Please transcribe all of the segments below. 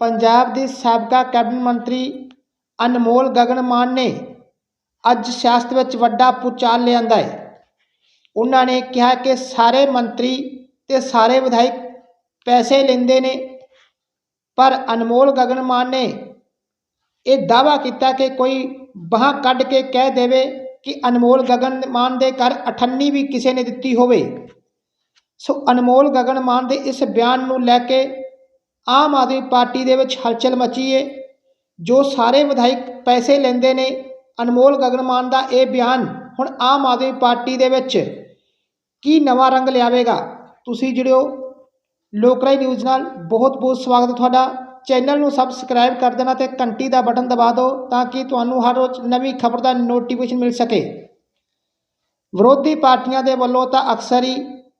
ਪੰਜਾਬ ਦੀ ਸਾਬਕਾ ਕੈਬਨਿਟ ਮੰਤਰੀ ਅਨਮੋਲ ਗਗਨ ਮਾਨ ਨੇ ਅੱਜ ਸਿਆਸਤ ਵਿੱਚ ਵੱਡਾ ਭੂਚਾਲ ਲਿਆਂਦਾ ਹੈ। ਉਹਨਾਂ ਨੇ ਕਿਹਾ ਕਿ ਸਾਰੇ ਮੰਤਰੀ ਤੇ ਸਾਰੇ ਵਿਧਾਇਕ ਪੈਸੇ ਲੈਂਦੇ ਨੇ, ਪਰ ਅਨਮੋਲ ਗਗਨ ਮਾਨ ਨੇ ਇਹ ਦਾਅਵਾ ਕੀਤਾ ਕਿ ਕੋਈ ਬਾਂਹ ਕੱਢ ਕੇ ਕਹਿ ਦੇਵੇ ਕਿ ਅਨਮੋਲ ਗਗਨ ਮਾਨ ਦੇ ਘਰ ਅਠੰਨੀ ਵੀ ਕਿਸੇ ਨੇ ਦਿੱਤੀ ਹੋਵੇ। ਸੋ ਅਨਮੋਲ ਗਗਨ ਮਾਨ ਦੇ ਇਸ ਬਿਆਨ ਨੂੰ ਲੈ ਕੇ ਆਮ ਆਦਮੀ ਪਾਰਟੀ ਦੇ ਵਿੱਚ ਹਲਚਲ ਮਚੀ ਏ, ਜੋ ਸਾਰੇ ਵਿਧਾਇਕ ਪੈਸੇ ਲੈਂਦੇ ਨੇ। ਅਨਮੋਲ ਗਗਨ ਮਾਨ ਦਾ ਇਹ ਬਿਆਨ ਹੁਣ ਆਮ ਆਦਮੀ ਪਾਰਟੀ ਦੇ ਵਿੱਚ ਕੀ ਨਵਾਂ ਰੰਗ ਲਿਆਵੇਗਾ? ਤੁਸੀਂ ਜਿਹੜਿਓ ਲੋਕਰਾਈ ਨਿਊਜ਼ ਨਾਲ। ਬਹੁਤ ਬਹੁਤ ਸਵਾਗਤ ਤੁਹਾਡਾ। ਚੈਨਲ ਨੂੰ ਸਬਸਕ੍ਰਾਈਬ ਕਰ ਦੇਣਾ ਤੇ ਘੰਟੀ ਦਾ ਬਟਨ ਦਬਾ ਦਿਓ ਤਾਂ ਕਿ ਤੁਹਾਨੂੰ ਹਰ ਰੋਜ਼ ਨਵੀਂ ਖਬਰ ਦਾ ਨੋਟੀਫਿਕੇਸ਼ਨ ਮਿਲ ਸਕੇ। ਵਿਰੋਧੀ ਪਾਰਟੀਆਂ ਦੇ ਵੱਲੋਂ ਤਾਂ ਅਕਸਰ ਹੀ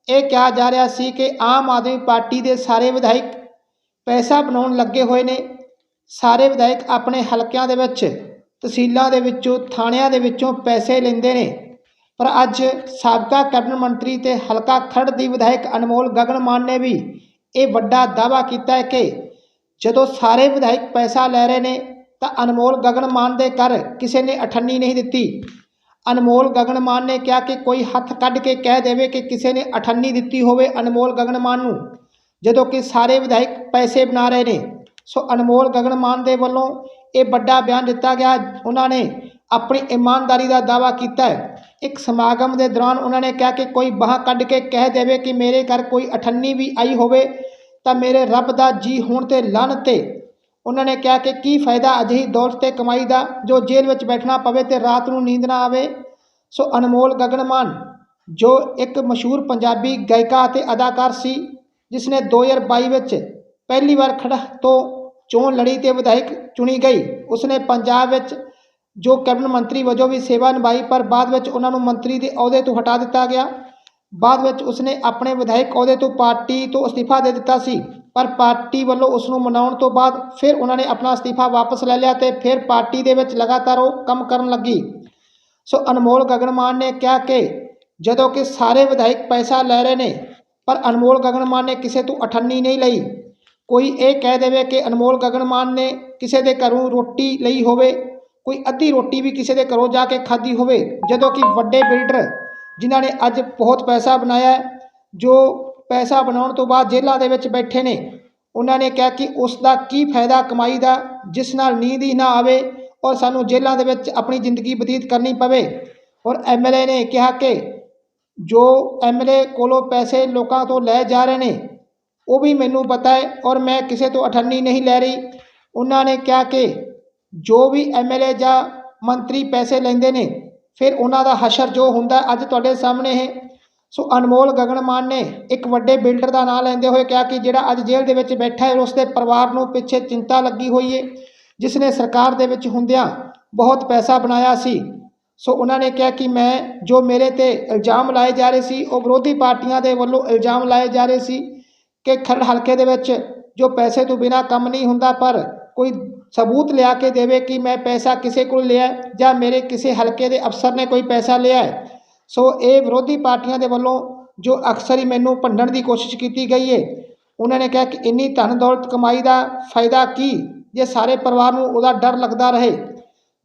ਇਹ ਕਿਹਾ ਜਾ ਰਿਹਾ ਸੀ ਕਿ ਆਮ ਆਦਮੀ ਪਾਰਟੀ ਦੇ ਸਾਰੇ ਵਿਧਾਇਕ ਪੈਸਾ ਬਣਾਉਣ ਲੱਗੇ ਹੋਏ ਨੇ। ਸਾਰੇ ਵਿਧਾਇਕ ਆਪਣੇ ਹਲਕਿਆਂ ਦੇ ਵਿੱਚ, ਤਹਿਸੀਲਾਂ ਦੇ ਵਿੱਚੋਂ, ਥਾਣਿਆਂ ਦੇ ਵਿੱਚੋਂ ਪੈਸੇ ਲੈਂਦੇ ਨੇ। ਪਰ ਅੱਜ ਸਾਬਕਾ ਕੈਬਨਿਟ ਮੰਤਰੀ ਤੇ ਹਲਕਾ ਖਰੜ ਦੀ ਵਿਧਾਇਕ ਅਨਮੋਲ ਗਗਨ ਮਾਨ ਨੇ ਵੀ ਇਹ ਵੱਡਾ ਦਾਅਵਾ ਕੀਤਾ ਹੈ ਕਿ ਜਦੋਂ ਸਾਰੇ ਵਿਧਾਇਕ ਪੈਸਾ ਲੈ ਰਹੇ ਨੇ, ਤਾਂ ਅਨਮੋਲ ਗਗਨ ਮਾਨ ਦੇ ਘਰ ਕਿਸੇ ਨੇ ਅਠੰਨੀ ਨਹੀਂ ਦਿੱਤੀ। ਅਨਮੋਲ ਗਗਨ ਮਾਨ ਨੇ ਕਿਹਾ ਕਿ ਕੋਈ ਹੱਥ ਕੱਢ ਕੇ ਕਹਿ ਦੇਵੇ ਕਿ ਕਿਸੇ ਨੇ ਅਠੰਨੀ ਦਿੱਤੀ ਹੋਵੇ ਅਨਮੋਲ ਗਗਨ ਮਾਨ ਨੂੰ। ਜਦੋਂ ਕਿ ਸਾਰੇ ਵਿਧਾਇਕ ਪੈਸੇ ਬਣਾ ਰਹੇ ਨੇ। ਸੋ ਅਨਮੋਲ ਗਗਨ ਮਾਨ ਦੇ ਵੱਲੋਂ ਇਹ ਵੱਡਾ ਬਿਆਨ ਦਿੱਤਾ ਗਿਆ। ਉਹਨਾਂ ਨੇ ਆਪਣੀ ਇਮਾਨਦਾਰੀ ਦਾ ਦਾਅਵਾ ਕੀਤਾ ਇੱਕ ਸਮਾਗਮ ਦੇ ਦੌਰਾਨ ਉਹਨਾਂ ਨੇ ਕਿਹਾ ਕਿ ਕੋਈ ਬਾਂਹ ਕੱਢ ਕੇ ਕਹਿ ਦੇਵੇ ਕਿ ਮੇਰੇ ਘਰ ਕੋਈ ਅਠੰਨੀ ਵੀ ਆਈ ਹੋਵੇ, ਤਾਂ ਮੇਰੇ ਰੱਬ ਦਾ ਜੀ ਹੋਣ ਤੇ ਲਾਹਨਤ ਤੇ। ਉਹਨਾਂ ਨੇ ਕਿਹਾ ਕਿ ਕੀ ਫਾਇਦਾ ਅਜਿਹੀ ਦੌਲਤ ਤੇ ਕਮਾਈ ਦਾ ਜੋ ਜੇਲ੍ਹ ਵਿੱਚ ਬੈਠਣਾ ਪਵੇ ਤੇ ਰਾਤ ਨੂੰ ਨੀਂਦ ਨਾ ਆਵੇ। ਸੋ ਅਨਮੋਲ ਗਗਨ ਮਾਨ, ਜੋ ਇੱਕ ਮਸ਼ਹੂਰ ਪੰਜਾਬੀ ਗਾਇਕਾ ਅਤੇ ਅਦਾਕਾਰ ਸੀ ਜਿਸ ਨੇ 2022 ਵਿੱਚ ਪਹਿਲੀ ਵਾਰ ਖੜਾ ਤੋਂ ਚੋਣ ਲੜੀ ਤੇ ਵਿਧਾਇਕ ਚੁਣੀ ਗਈ, ਉਸਨੇ ਪੰਜਾਬ ਵਿੱਚ ਜੋ ਕੈਬਨਿਟ ਮੰਤਰੀ ਵਜੋਂ ਵੀ ਸੇਵਾ ਨਿਭਾਈ, ਪਰ ਬਾਅਦ ਵਿੱਚ ਉਹਨਾਂ ਨੂੰ ਮੰਤਰੀ ਦੇ ਅਹੁਦੇ ਤੋਂ ਹਟਾ ਦਿੱਤਾ ਗਿਆ। ਬਾਅਦ ਵਿੱਚ ਉਸਨੇ ਆਪਣੇ ਵਿਧਾਇਕ ਅਹੁਦੇ ਤੋਂ ਪਾਰਟੀ ਤੋਂ ਅਸਤੀਫਾ ਦੇ ਦਿੱਤਾ ਸੀ, ਪਰ ਪਾਰਟੀ ਵੱਲੋਂ ਉਸ ਨੂੰ ਮਨਾਉਣ ਤੋਂ ਬਾਅਦ ਫਿਰ ਉਹਨਾਂ ਨੇ ਆਪਣਾ ਅਸਤੀਫਾ ਵਾਪਸ ਲੈ ਲਿਆ ਤੇ ਫਿਰ ਪਾਰਟੀ ਦੇ ਵਿੱਚ ਲਗਾਤਾਰ ਉਹ ਕੰਮ ਕਰਨ ਲੱਗੀ। ਸੋ ਅਨਮੋਲ ਗਗਨਮਾਨ ਨੇ ਕਿਹਾ ਕਿ ਜਦੋਂ ਕਿ ਸਾਰੇ ਵਿਧਾਇਕ ਪੈਸਾ ਲੈ ਰਹੇ ਨੇ ਪਰ ਅਨਮੋਲ ਗਗਨ ਮਾਨ ਨੇ ਕਿਸੇ ਤੋਂ ਅਠੰਨੀ ਨਹੀਂ ਲਈ। ਕੋਈ ਇਹ ਕਹਿ ਦੇਵੇ ਕਿ ਅਨਮੋਲ ਗਗਨ ਮਾਨ ਨੇ ਕਿਸੇ ਦੇ ਘਰੋਂ ਰੋਟੀ ਲਈ ਹੋਵੇ, ਕੋਈ ਅੱਧੀ ਰੋਟੀ ਵੀ ਕਿਸੇ ਦੇ ਘਰੋਂ ਜਾ ਕੇ ਖਾਧੀ ਹੋਵੇ, ਜਦੋਂ ਕਿ ਵੱਡੇ ਬਿਲਡਰ ਜਿਨ੍ਹਾਂ ਨੇ ਅੱਜ ਬਹੁਤ ਪੈਸਾ ਬਣਾਇਆ ਜੋ ਪੈਸਾ ਬਣਾਉਣ ਤੋਂ ਬਾਅਦ ਜੇਲ੍ਹਾਂ ਦੇ ਵਿੱਚ ਬੈਠੇ ਨੇ, ਉਹਨਾਂ ਨੇ ਕਿਹਾ ਕਿ ਉਸ ਦਾ ਕੀ ਫਾਇਦਾ ਕਮਾਈ ਦਾ, ਜਿਸ ਨਾਲ ਨੀਂਦ ਹੀ ਨਾ ਆਵੇ ਔਰ ਸਾਨੂੰ ਜੇਲ੍ਹਾਂ ਦੇ ਵਿੱਚ ਆਪਣੀ ਜ਼ਿੰਦਗੀ ਬਤੀਤ ਕਰਨੀ ਪਵੇ। ਔਰ ਐਮਐਲਏ ਨੇ ਕਿਹਾ ਕਿ ਜੋ ਐਮਐਲਏ ਕੋਲੋਂ ਪੈਸੇ ਲੋਕਾਂ ਤੋਂ ਲੈ ਜਾ ਰਹੇ ਨੇ, ਉਹ ਵੀ ਮੈਨੂੰ ਪਤਾ ਹੈ ਔਰ ਮੈਂ ਕਿਸੇ ਤੋਂ ਅਠੰਨੀ ਨਹੀਂ ਲੈ ਰਹੀ। ਉਹਨਾਂ ਨੇ ਕਿਹਾ ਕਿ ਜੋ ਵੀ ਐਮਐਲਏ ਜਾਂ ਮੰਤਰੀ ਪੈਸੇ ਲੈਂਦੇ ਨੇ, ਫਿਰ ਉਹਨਾਂ ਦਾ ਹਸ਼ਰ ਜੋ ਹੁੰਦਾ ਅੱਜ ਤੁਹਾਡੇ ਸਾਹਮਣੇ ਹੈ। ਸੋ ਅਨਮੋਲ ਗਗਨ ਮਾਨ ਨੇ ਇੱਕ ਵੱਡੇ ਬਿਲਡਰ ਦਾ ਨਾਮ ਲੈਂਦੇ ਹੋਏ ਕਿਹਾ ਕਿ ਜਿਹੜਾ ਅੱਜ ਜੇਲ੍ਹ ਦੇ ਵਿੱਚ ਬੈਠਾ ਹੈ ਉਸ ਦੇ ਪਰਿਵਾਰ ਨੂੰ ਪਿੱਛੇ ਚਿੰਤਾ ਲੱਗੀ ਹੋਈ ਹੈ, ਜਿਸ ਨੇ ਸਰਕਾਰ ਦੇ ਵਿੱਚ ਹੁੰਦਿਆਂ ਬਹੁਤ ਪੈਸਾ ਬਣਾਇਆ ਸੀ। ਸੋ ਉਹਨਾਂ ਨੇ ਕਿਹਾ ਕਿ ਮੈਂ ਜੋ ਮੇਰੇ ਤੇ ਇਲਜ਼ਾਮ ਲਾਏ ਜਾ ਰਹੇ ਸੀ, ਉਹ ਵਿਰੋਧੀ ਪਾਰਟੀਆਂ ਦੇ ਵੱਲੋਂ ਇਲਜ਼ਾਮ ਲਾਏ ਜਾ ਰਹੇ ਸੀ ਕਿ ਖਰੜ ਹਲਕੇ ਦੇ ਵਿੱਚ ਜੋ ਪੈਸੇ ਤੋਂ ਬਿਨਾ ਕੰਮ ਨਹੀਂ ਹੁੰਦਾ, ਪਰ ਕੋਈ ਸਬੂਤ ਲਿਆ ਕੇ ਦੇਵੇ ਕਿ ਮੈਂ ਪੈਸਾ ਕਿਸੇ ਕੋਲ ਲਿਆ ਜਾਂ ਮੇਰੇ ਕਿਸੇ ਹਲਕੇ ਦੇ ਅਫਸਰ ਨੇ ਕੋਈ ਪੈਸਾ ਲਿਆ ਹੈ। ਸੋ ਇਹ ਵਿਰੋਧੀ ਪਾਰਟੀਆਂ ਦੇ ਵੱਲੋਂ ਜੋ ਅਕਸਰ ਹੀ ਮੈਨੂੰ ਭੰਡਣ ਦੀ ਕੋਸ਼ਿਸ਼ ਕੀਤੀ ਗਈ ਹੈ ਉਹਨਾਂ ਨੇ ਕਿਹਾ ਕਿ ਇੰਨੀ ਧਨ ਦੌਲਤ ਕਮਾਈ ਦਾ ਫਾਇਦਾ ਕੀ, ਜੇ ਸਾਰੇ ਪਰਿਵਾਰ ਨੂੰ ਉਹਦਾ ਡਰ ਲੱਗਦਾ ਰਹੇ।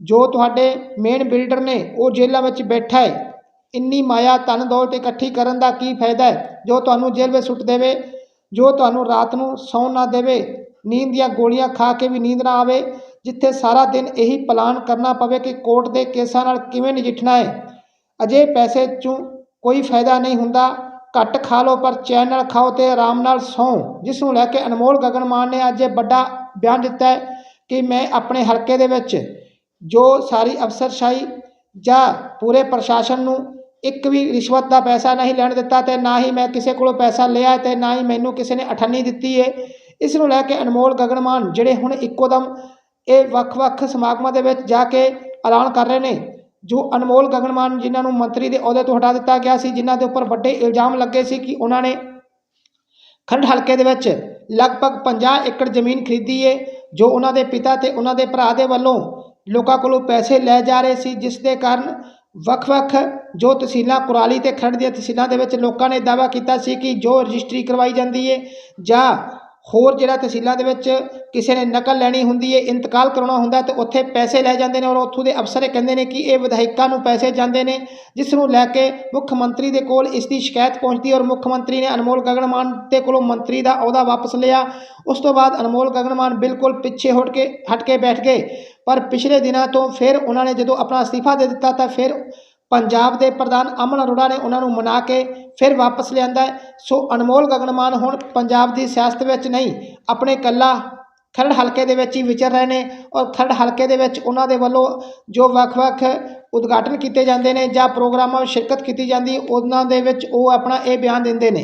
ਜੋ ਤੁਹਾਡੇ ਮੇਨ ਬਿਲਡਰ ਨੇ, ਉਹ ਜੇਲ੍ਹਾਂ ਵਿੱਚ ਬੈਠਾ ਹੈ। ਇੰਨੀ ਮਾਇਆ ਧਨ ਦੌਲਤ ਇਕੱਠੀ ਕਰਨ ਦਾ ਕੀ ਫਾਇਦਾ ਹੈ? ਜੋ ਤੁਹਾਨੂੰ ਜੇਲ੍ਹ ਵਿੱਚ ਸੁੱਟ ਦੇਵੇ, ਜੋ ਤੁਹਾਨੂੰ ਰਾਤ ਨੂੰ ਸੌਣ ਨਾ ਦੇਵੇ, ਨੀਂਦ ਦੀਆਂ ਗੋਲੀਆਂ ਖਾ ਕੇ ਵੀ ਨੀਂਦ ਨਾ ਆਵੇ, ਜਿੱਥੇ ਸਾਰਾ ਦਿਨ ਇਹੀ ਪਲਾਨ ਕਰਨਾ ਪਵੇ ਕਿ ਕੋਰਟ ਦੇ ਕੇਸਾਂ ਨਾਲ ਕਿਵੇਂ ਨਜਿੱਠਣਾ ਹੈ। ਅਜੇ ਪੈਸੇ 'ਚੋਂ ਕੋਈ ਫਾਇਦਾ ਨਹੀਂ ਹੁੰਦਾ। ਘੱਟ ਖਾ ਲਓ, ਪਰ ਚੈਨ ਨਾਲ ਖਾਓ ਤੇ ਆਰਾਮ ਨਾਲ ਸੌਂ। ਜਿਸ ਨੂੰ ਲੈ ਕੇ ਅਨਮੋਲ ਗਗਨ ਮਾਨ ਨੇ ਅੱਜ ਇਹ ਵੱਡਾ ਬਿਆਨ ਦਿੱਤਾ ਹੈ ਕਿ ਮੈਂ ਆਪਣੇ ਹਲਕੇ ਦੇ ਵਿੱਚ ਜੋ ਸਾਰੀ ਅਫਸਰਸ਼ਾਹੀ ਜਾਂ ਪੂਰੇ ਪ੍ਰਸ਼ਾਸਨ ਨੂੰ ਇੱਕ ਵੀ ਰਿਸ਼ਵਤ ਦਾ ਪੈਸਾ ਨਹੀਂ ਲੈਣ ਦਿੱਤਾ ਤੇ ਨਾ ਹੀ ਮੈਂ ਕਿਸੇ ਕੋਲੋਂ ਪੈਸਾ ਲਿਆ ਤੇ ਨਾ ਹੀ ਮੈਨੂੰ ਕਿਸੇ ਨੇ ਅਠੰਨੀ ਦਿੱਤੀ ਹੈ ਇਸ ਨੂੰ ਲੈ ਕੇ ਅਨਮੋਲ ਗਗਨਮਾਨ ਜਿਹੜੇ ਹੁਣ ਇੱਕੋ ਦਮ ਇਹ ਵੱਖ-ਵੱਖ ਸਮਾਗਮਾਂ ਦੇ ਵਿੱਚ ਜਾ ਕੇ ਐਲਾਨ ਕਰ ਰਹੇ ਨੇ, ਜੋ ਅਨਮੋਲ ਗਗਨਮਾਨ ਜਿਨ੍ਹਾਂ ਨੂੰ ਮੰਤਰੀ ਦੇ ਅਹੁਦੇ ਤੋਂ ਹਟਾ ਦਿੱਤਾ ਗਿਆ ਸੀ, ਜਿਨ੍ਹਾਂ ਦੇ ਉੱਪਰ ਵੱਡੇ ਇਲਜ਼ਾਮ ਲੱਗੇ ਸੀ ਕਿ ਉਹਨਾਂ ਨੇ ਖੰਡ ਹਲਕੇ ਦੇ ਵਿੱਚ ਲਗਭਗ 50 ਏਕੜ ਜ਼ਮੀਨ ਖਰੀਦੀ ਏ, ਜੋ ਉਹਨਾਂ ਦੇ ਪਿਤਾ ਤੇ ਉਹਨਾਂ ਦੇ ਭਰਾ ਦੇ ਵੱਲੋਂ ਲੋਕਾਂ ਕੋਲੋਂ ਪੈਸੇ ਲੈ ਜਾ ਰਹੇ ਸੀ, ਜਿਸ ਦੇ ਕਾਰਨ ਵੱਖ-ਵੱਖ ਜੋ ਤਹਿਸੀਲਾਂ ਕੁਰਾਲੀ ਤੇ ਖਰੜ ਦੀਆਂ ਤਹਿਸੀਲਾਂ ਦੇ ਵਿੱਚ ਲੋਕਾਂ ਨੇ ਦਾਅਵਾ ਕੀਤਾ ਸੀ ਕਿ ਜੋ ਰਜਿਸਟਰੀ ਕਰਵਾਈ ਜਾਂਦੀ ਹੈ ਜਾਂ ਹੋਰ ਜਿਹੜਾ ਤਹਿਸੀਲਾਂ ਦੇ ਵਿੱਚ ਕਿਸੇ ਨੇ ਨਕਲ ਲੈਣੀ ਹੁੰਦੀ ਹੈ, ਇੰਤਕਾਲ ਕਰਾਉਣਾ ਹੁੰਦਾ ਤੇ ਉੱਥੇ ਪੈਸੇ ਲੈ ਜਾਂਦੇ ਨੇ ਔਰ ਉੱਥੋਂ ਦੇ ਅਫਸਰ ਇਹ ਕਹਿੰਦੇ ਨੇ ਕਿ ਇਹ ਵਿਧਾਇਕਾਂ ਨੂੰ ਪੈਸੇ ਜਾਂਦੇ ਨੇ, ਜਿਸ ਨੂੰ ਲੈ ਕੇ ਮੁੱਖ ਮੰਤਰੀ ਦੇ ਕੋਲ ਇਸ ਦੀ ਸ਼ਿਕਾਇਤ ਪਹੁੰਚਦੀ ਹੈ ਔਰ ਮੁੱਖ ਮੰਤਰੀ ਨੇ ਅਨਮੋਲ ਗਗਨ ਮਾਨ ਦੇ ਕੋਲੋਂ ਮੰਤਰੀ ਦਾ ਅਹੁਦਾ ਵਾਪਸ ਲਿਆ। ਉਸ ਤੋਂ ਬਾਅਦ ਅਨਮੋਲ ਗਗਨ ਮਾਨ ਬਿਲਕੁਲ ਪਿੱਛੇ ਹਟ ਕੇ ਹਟ ਕੇ ਬੈਠ ਗਏ। ਪਰ ਪਿਛਲੇ ਦਿਨਾਂ ਤੋਂ ਫਿਰ ਉਹਨਾਂ ਨੇ ਜਦੋਂ ਆਪਣਾ ਅਸਤੀਫਾ ਦੇ ਦਿੱਤਾ ਤਾਂ ਫਿਰ ਪੰਜਾਬ ਦੇ ਪ੍ਰਧਾਨ ਅਮਨ ਅਰੋੜਾ ਨੇ ਉਹਨਾਂ ਨੂੰ ਮਨਾ ਕੇ ਫਿਰ ਵਾਪਸ ਲਿਆਂਦਾ ਸੋ ਅਨਮੋਲ ਗਗਨਮਾਨ ਹੁਣ ਪੰਜਾਬ ਦੀ ਸਿਆਸਤ ਵਿੱਚ ਨਹੀਂ, ਆਪਣੇ ਕੱਲਾ ਖਰੜ ਹਲਕੇ ਦੇ ਵਿੱਚ ਹੀ ਵਿਚਰ ਰਹੇ ਨੇ ਔਰ ਖਰੜ ਹਲਕੇ ਦੇ ਵਿੱਚ ਉਹਨਾਂ ਦੇ ਵੱਲੋਂ ਜੋ ਵੱਖ-ਵੱਖ ਉਦਘਾਟਨ ਕੀਤੇ ਜਾਂਦੇ ਨੇ ਜਾਂ ਪ੍ਰੋਗਰਾਮਾਂ ਵਿੱਚ ਸ਼ਿਰਕਤ ਕੀਤੀ ਜਾਂਦੀ, ਉਹਨਾਂ ਦੇ ਵਿੱਚ ਉਹ ਆਪਣਾ ਇਹ ਬਿਆਨ ਦਿੰਦੇ ਨੇ।